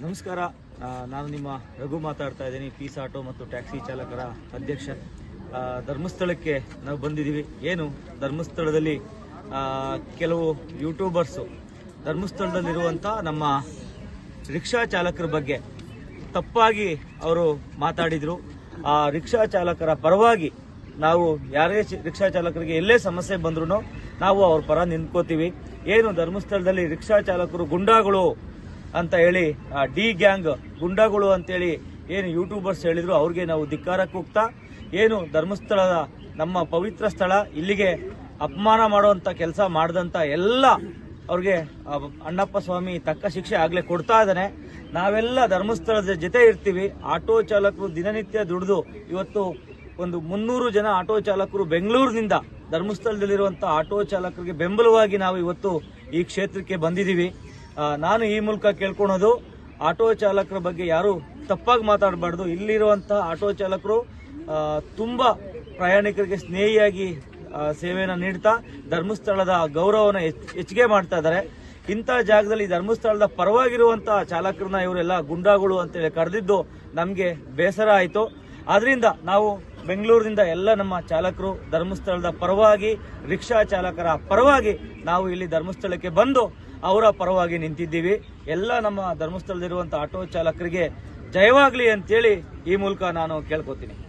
ನಮಸ್ಕಾರ. ನಾನು ನಿಮ್ಮ ರಘು ಮಾತಾಡ್ತಾ ಇದ್ದೀನಿ, ಪೀಸ್ ಆಟೋ ಮತ್ತು ಟ್ಯಾಕ್ಸಿ ಚಾಲಕರ ಅಧ್ಯಕ್ಷ. ಧರ್ಮಸ್ಥಳಕ್ಕೆ ನಾವು ಬಂದಿದ್ದೀವಿ. ಏನು? ಧರ್ಮಸ್ಥಳದಲ್ಲಿ ಕೆಲವು ಯೂಟ್ಯೂಬರ್ಸು ಧರ್ಮಸ್ಥಳದಲ್ಲಿರುವಂಥ ನಮ್ಮ ರಿಕ್ಷಾ ಚಾಲಕರ ಬಗ್ಗೆ ತಪ್ಪಾಗಿ ಅವರು ಮಾತಾಡಿದರು. ಆ, ರಿಕ್ಷಾ ಚಾಲಕರ ಪರವಾಗಿ ನಾವು ಯಾರೇ ರಿಕ್ಷಾ ಚಾಲಕರಿಗೆ ಎಲ್ಲೇ ಸಮಸ್ಯೆ ಬಂದ್ರೂ ನಾವು ಅವ್ರ ಪರ ನಿಂತ್ಕೋತೀವಿ. ಏನು? ಧರ್ಮಸ್ಥಳದಲ್ಲಿ ರಿಕ್ಷಾ ಚಾಲಕರು ಗುಂಡಾಗಳು ಅಂತ ಹೇಳಿ ಡಿ ಗ್ಯಾಂಗ್ ಗುಂಡಾಗಳು ಅಂತೇಳಿ ಏನು ಯೂಟ್ಯೂಬರ್ಸ್ ಹೇಳಿದ್ರು, ಅವ್ರಿಗೆ ನಾವು ಧಿಕ್ಕಾರ ಕೂಗ್ತಾ ಏನು ಧರ್ಮಸ್ಥಳದ ನಮ್ಮ ಪವಿತ್ರ ಸ್ಥಳ, ಇಲ್ಲಿಗೆ ಅಪಮಾನ ಮಾಡುವಂತ ಕೆಲಸ ಮಾಡಿದಂತ ಎಲ್ಲ ಅವ್ರಿಗೆ ಅಣ್ಣಪ್ಪ ಸ್ವಾಮಿ ತಕ್ಕ ಶಿಕ್ಷೆ ಆಗಲೇ ಕೊಡ್ತಾ ಇದ್ದಾನೆ. ನಾವೆಲ್ಲ ಧರ್ಮಸ್ಥಳದ ಜೊತೆ ಇರ್ತೀವಿ. ಆಟೋ ಚಾಲಕರು ದಿನನಿತ್ಯ ದುಡಿದು, ಇವತ್ತು ಒಂದು ಮುನ್ನೂರು ಜನ ಆಟೋ ಚಾಲಕರು ಬೆಂಗಳೂರಿನಿಂದ ಧರ್ಮಸ್ಥಳದಲ್ಲಿರುವಂಥ ಆಟೋ ಚಾಲಕರಿಗೆ ಬೆಂಬಲವಾಗಿ ನಾವು ಇವತ್ತು ಈ ಕ್ಷೇತ್ರಕ್ಕೆ ಬಂದಿದ್ದೀವಿ. ನಾನು ಈ ಮೂಲಕ ಕೇಳ್ಕೊಳೋದು, ಆಟೋ ಚಾಲಕರ ಬಗ್ಗೆ ಯಾರು ತಪ್ಪಾಗಿ ಮಾತಾಡಬಾರ್ದು. ಇಲ್ಲಿರುವಂತಹ ಆಟೋ ಚಾಲಕರು ತುಂಬ ಪ್ರಯಾಣಿಕರಿಗೆ ಸ್ನೇಹಿಯಾಗಿ ಸೇವೆಯನ್ನು ನೀಡ್ತಾ, ಧರ್ಮಸ್ಥಳದ ಗೌರವನ ಹೆಚ್ಚಿಗೆ ಮಾಡ್ತಾ ಇದ್ದಾರೆ. ಇಂಥ ಜಾಗದಲ್ಲಿ ಧರ್ಮಸ್ಥಳದ ಪರವಾಗಿರುವಂತ ಚಾಲಕರನ್ನ ಇವರೆಲ್ಲ ಗುಂಡಾಗಳು ಅಂತೇಳಿ ಕರೆದಿದ್ದು ನಮಗೆ ಬೇಸರ ಆಯಿತು. ಆದ್ರಿಂದ ನಾವು ಬೆಂಗಳೂರಿನಿಂದ ಎಲ್ಲ ನಮ್ಮ ಚಾಲಕರು ಧರ್ಮಸ್ಥಳದ ಪರವಾಗಿ, ರಿಕ್ಷಾ ಚಾಲಕರ ಪರವಾಗಿ ನಾವು ಇಲ್ಲಿ ಧರ್ಮಸ್ಥಳಕ್ಕೆ ಬಂದು ಅವರ ಪರವಾಗಿ ನಿಂತಿದ್ದೀವಿ. ಎಲ್ಲ ನಮ್ಮ ಧರ್ಮಸ್ಥಳದಲ್ಲಿರುವಂಥ ಆಟೋ ಚಾಲಕರಿಗೆ ಜಯವಾಗಲಿ ಅಂತೇಳಿ ಈ ಮೂಲಕ ನಾನು ಕೇಳ್ಕೊತೀನಿ.